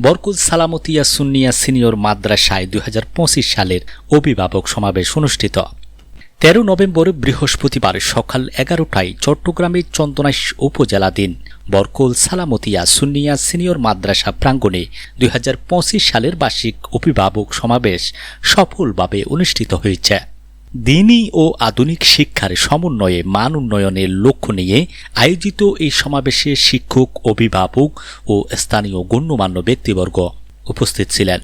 Barkul Salamatia Sunnia senior মাদ্রাসায় দুই হাজার পঁচিশ সালের অভিভাবক সমাবেশ অনুষ্ঠিত। তেরো নভেম্বর বৃহস্পতিবার সকাল এগারোটায় চট্টগ্রামের চন্দনাইশ উপজেলাধীন বরকুল সালামতিয়া সুন্নিয়া সিনিয়র মাদ্রাসা প্রাঙ্গণে দুই হাজার পঁচিশ সালের বার্ষিক অভিভাবক সমাবেশ সফলভাবে অনুষ্ঠিত হয়েছে। দিনী ও আধুনিক শিক্ষার সমন্বয়ে, মান উন্নয়নের লক্ষ্য নিয়ে আয়োজিত এই সমাবেশে শিক্ষক, অভিভাবক ও স্থানীয় গণ্যমান্য ব্যক্তিবর্গ উপস্থিত ছিলেন।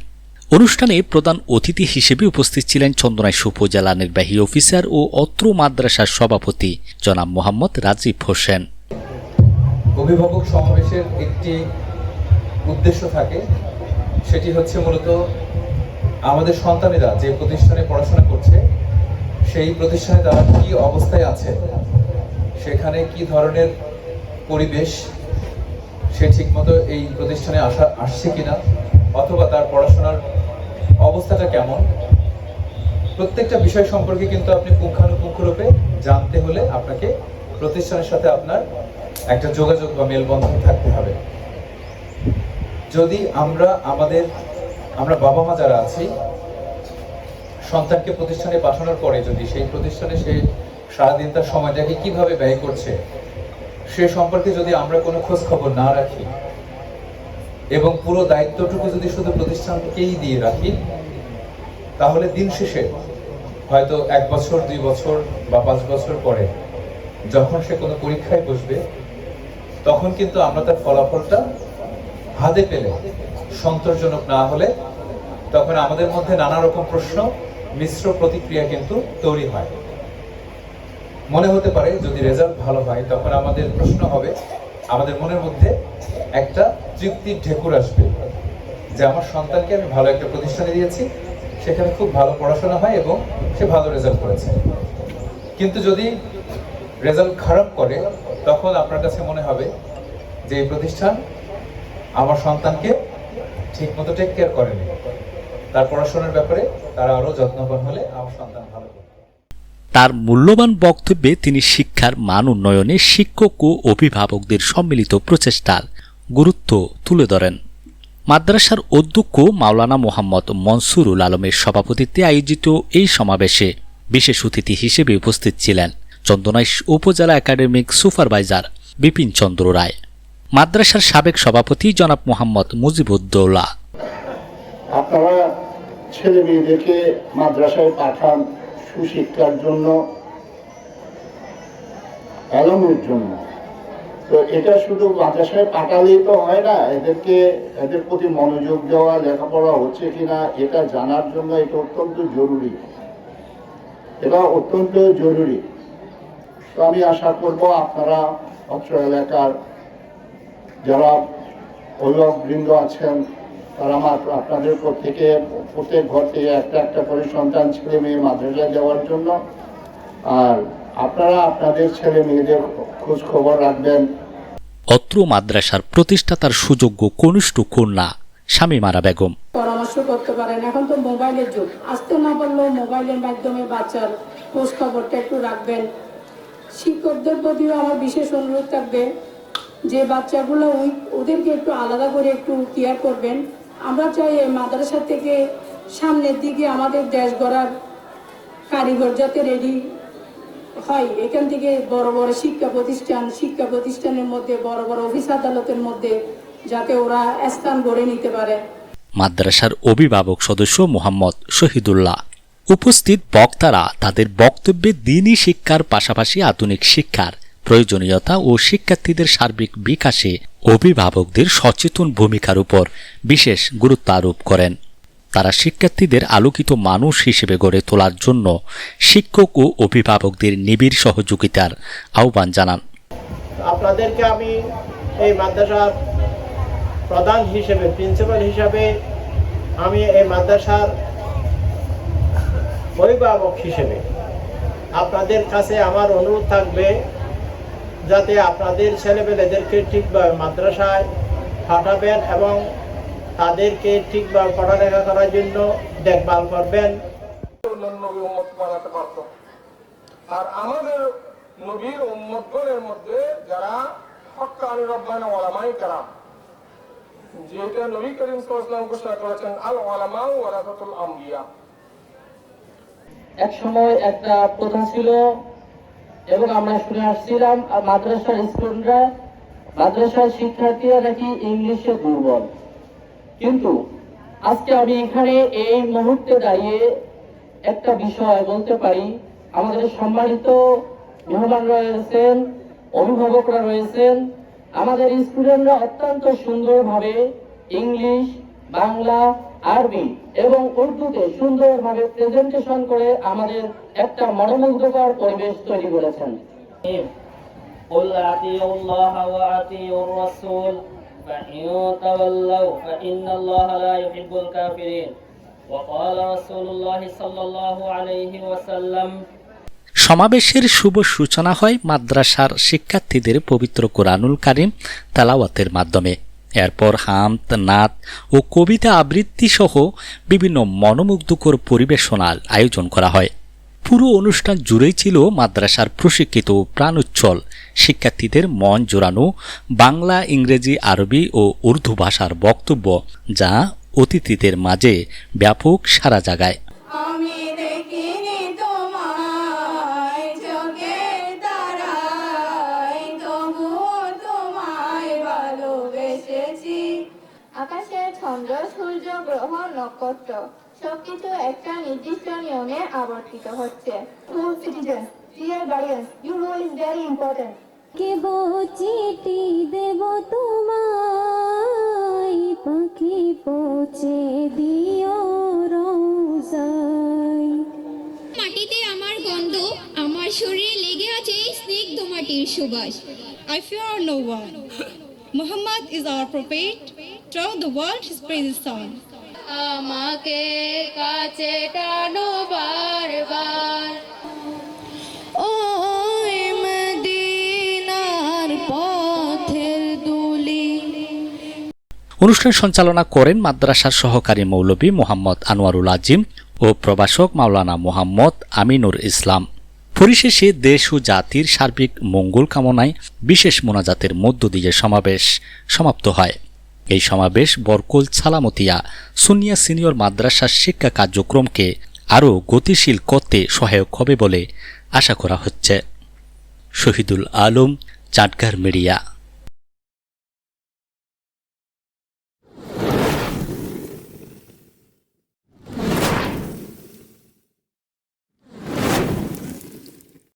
অনুষ্ঠানে প্রধান অতিথি হিসেবে উপস্থিত ছিলেন চন্দনাইশ উপজেলা নির্বাহী অফিসার ও অত্র মাদ্রাসার সভাপতি জনাব মোহাম্মদ রাজীব হোসেন। অভিভাবক সমাবেশের একটি উদ্দেশ্য থাকে, সেটি হচ্ছে মূলত আমাদের সন্তানেরা যে প্রতিষ্ঠানে পড়াশোনা করছে সেই প্রতিষ্ঠানে তারা কি অবস্থায় আছে? সেখানে কি ধরনের পরিবেশ? সে ঠিকমতো এই প্রতিষ্ঠানে আসা, আসছে কিনা? অথবা তার পড়াশোনার অবস্থাটা কেমন? প্রত্যেকটা বিষয় সম্পর্কে কিন্তু আপনি পুঙ্খানুপুঙ্খরূপে জানতে হলে আপনাকে প্রতিষ্ঠানের সাথে আপনার একটা যোগাযোগ বা মেলবন্ধন থাকতে হবে। যদি আমরা আমাদের, আমরা বাবা মা যারা আছি সন্তানকে প্রতিষ্ঠানে পাঠানোর পরে যদি সেই প্রতিষ্ঠানে সে সারাদিন তার সময়টাকে কীভাবে ব্যয় করছে, সে সম্পর্কে যদি আমরা কোনো খোঁজ খবর না রাখি এবং পুরো দায়িত্বটুকু যদি শুধু প্রতিষ্ঠানকেই দিয়ে রাখি, তাহলে দিন শেষে হয়তো এক বছর, দুই বছর বা পাঁচ বছর পরে যখন সে কোনো পরীক্ষায় বসবে, তখন কিন্তু আমরা তার ফলাফলটা হাতে পেলে সন্তোষজনক না হলে তখন আমাদের মধ্যে নানা রকম প্রশ্ন মিশ্র প্রতিক্রিয়া কিন্তু তৈরি হয়। মনে হতে পারে যদি রেজাল্ট ভালো হয়, তখন আমাদের প্রশ্ন হবে, আমাদের মনের মধ্যে একটা তৃপ্তির ঢেকুর আসবে যে আমার সন্তানকে আমি ভালো একটা প্রতিষ্ঠানে দিয়েছি, সেখানে খুব ভালো পড়াশোনা হয় এবং সে ভালো রেজাল্ট করেছে। কিন্তু যদি রেজাল্ট খারাপ করে, তখন আপনার কাছে মনে হবে যে এই প্রতিষ্ঠান আমার সন্তানকে ঠিকমতো টেক কেয়ার করেনি। তার পড়াশোনার ব্যাপারে তারা আরও যত্নবান হলে আমার সন্তান ভালো তার মূল্যবান বক্তব্যে তিনি শিক্ষার মান উন্নয়নে শিক্ষক ও অভিভাবকদের সম্মিলিত প্রচেষ্টার গুরুত্ব তুলে ধরেন। মাদ্রাসার অধ্যক্ষ মাওলানা মোহাম্মদ মনসুরুল আলমের সভাপতিত্বে আয়োজিত এই সমাবেশে বিশেষ অতিথি হিসেবে উপস্থিত ছিলেন চন্দনাইশ উপজেলা একাডেমিক সুপারভাইজার বিপিন চন্দ্র রায়। মাদ্রাসার সাবেক সভাপতি জনাব মোহাম্মদ মুজিবুদ্দৌলা। আপনারা ছেলে মেয়েদেরকে মাদ্রাসায় পাঠান সুশিক্ষার জন্য এলমের জন্য। তো এটা শুধু মাদ্রাসায় পাঠালেই তো হয় না, এদেরকে, এদের প্রতি মনোযোগ দেওয়া, লেখাপড়া হচ্ছে কিনা, এটা জানার জন্য এটা অত্যন্ত জরুরি। এটা অত্যন্ত জরুরি। তো আমি আশা করব আপনারা অত্র এলাকার যারা অভিভাবকবৃন্দ আছেন তারা আমার আপনাদের প্রত্যেকে প্রত্যেক ঘর থেকে একটা একটা করে সন্তান ছেলে মেয়ে মাদ্রাসায় যাওয়ার জন্য। আর আপনারা আপনাদের ছেলে মেয়েদের খোঁজ খবর রাখবেন। অত্র মাদ্রাসার প্রতিষ্ঠাতার সুযোগ্য কনিষ্ঠ কন্যা শামীমারা বেগম। পরামর্শ করতে পারেন। এখন তো মোবাইলের যুগ। আসতে না পারলেও মোবাইলের মাধ্যমে বাচ্চার খোঁজ খবরটা একটু রাখবেন। শিক্ষকদের প্রতিও আমার বিশেষ অনুরোধ থাকবে যে বাচ্চাগুলো ওই ওদেরকে একটু আলাদা করে একটু কেয়ার করবেন। আমরা চাই এই মাদ্রাসা থেকে সামনের দিকে আমাদের দেশ গড়ার কারিগর যাতে রেডি হয়। এখান থেকে বড় বড় শিক্ষা প্রতিষ্ঠান, শিক্ষা প্রতিষ্ঠানের মধ্যে, বড় বড় অফিস আদালতের মধ্যে যাতে ওরা স্থান গড়ে নিতে পারে। মাদ্রাসার অভিভাবক সদস্য মোহাম্মদ শহীদুল্লাহ। উপস্থিত বক্তারা তাদের বক্তব্যে দিনই শিক্ষার পাশাপাশি আধুনিক শিক্ষার প্রয়োজনীয়তা ও শিক্ষার্থীদের সার্বিক বিকাশে অভিভাবকদের সচেতন ভূমিকার উপর বিশেষ গুরুত্ব আরোপ করেন। তারা শিক্ষার্থীদের আলোকিত মানুষ হিসেবে গড়ে তোলার জন্য শিক্ষক ও অভিভাবকদের নিবিড় সহযোগিতার আহ্বান জানান। আপনাদেরকে আমি এই মাদ্রাসার প্রধান হিসেবে, প্রিন্সিপাল হিসাবে আমি এই মাদ্রাসার অভিভাবক হিসেবে আপনাদের কাছে আমার অনুরোধ থাকবে যাতে আপনাদের ছেলেমেয়েদেরকে ঠিকভাবে মাদ্রাসায় পাঠাবেন এবং তাদেরকে ঠিকভাবে পড়ালেখা করার জন্য দেখভাল করবেন। আর আমাদের নবীর উম্মতগণের মধ্যে যারা হক্কানি রব্বানা ওলামাই কারাম যেটা নবী করিম সাল্লাল্লাহু ঘোষণা করেছেন আল ওয়ালামা ওয়ারাসাতুল আম্বিয়া। এক সময় একটা প্রথা ছিল এবং আমরা শুনে আসছিলাম মাদ্রাসার স্টুডেন্টরা মাদ্রাসার শিক্ষার্থীরা নাকি ইংলিশে দুর্বল। কিন্তু আজকে আমি এখানে এই মুহূর্তে দাঁড়িয়ে একটা বিষয় বলতে পারি। আমাদের সম্মানিত মেহমান রয়েছেন অভিভাবকরা রয়েছেন। আমাদের স্টুডেন্টরা অত্যন্ত সুন্দরভাবে ইংলিশ বাংলা আরবি এবং উর্দুতে সুন্দরভাবে প্রেজেন্টেশন করে আমাদের একটা মনোমুগ্ধকর পরিবেশ তৈরি করেছেন قل أطيعوا الله وأطيعوا الرسول فإن تولوا فإن الله لا يحب الكافرين وقال رسول الله صلى الله عليه وسلم সমাবেশের শুভ সূচনা হয় মাদ্রাসার শিক্ষার্থীদের পবিত্র কোরআনুল কারিম তালাওয়াতের মাধ্যমে এরপর হামত, নাত ও কবিতা আবৃত্তি সহ বিভিন্ন মনোমুগ্ধকর পরিবেশনার আয়োজন করা হয়। পুরো অনুষ্ঠান জুড়েই ছিল মাদ্রাসার প্রশিক্ষিত প্রাণোচ্ছল। শিক্ষার্থীদের মন জোরানো বাংলা, ইংরেজি, আরবি ও উর্দু ভাষার বক্তব্য যা অতিথিদের মাঝে ব্যাপক সারা জাগায়। ছন্দ সূর্য গ্রহ নক্ষত্র সবকিছু একটা নির্দিষ্ট নিয়মে আবর্তিত হচ্ছে। School citizen dear guardian you role is very important কেব চিঠি দেব তোমায় পাখি পৌঁছে দিও রোজায়। মাটিতে আমার গন্ধ আমার শরীরে লেগে আছে স্নিগ্ধ মাটির সুবাস। I fear no one. Muhammad is our prophet. Throughout the world, his praise is sung. আমাকে কাছে টানো বারবার। ও মদিনার পথের দুলি। অনুষ্ঠান সঞ্চালনা করেন মাদ্রাসার সহকারী মৌলবী মোহাম্মদ আনোয়ারুল আজিম ও প্রভাষক মাওলানা মোহাম্মদ আমিনুর ইসলাম। পরিশেষে দেশ ও জাতির সার্বিক মঙ্গল কামনায় বিশেষ মোনাজাতের মধ্য দিয়ে সমাবেশ সমাপ্ত হয়। এই সমাবেশ বরকুল ছালামতিয়া সুনিয়া সিনিয়র মাদ্রাসার শিক্ষা কার্যক্রমকে আরও গতিশীল করতে সহায়ক হবে বলে আশা করা হচ্ছে। শহীদুল আলম, চাটগার মিডিয়া।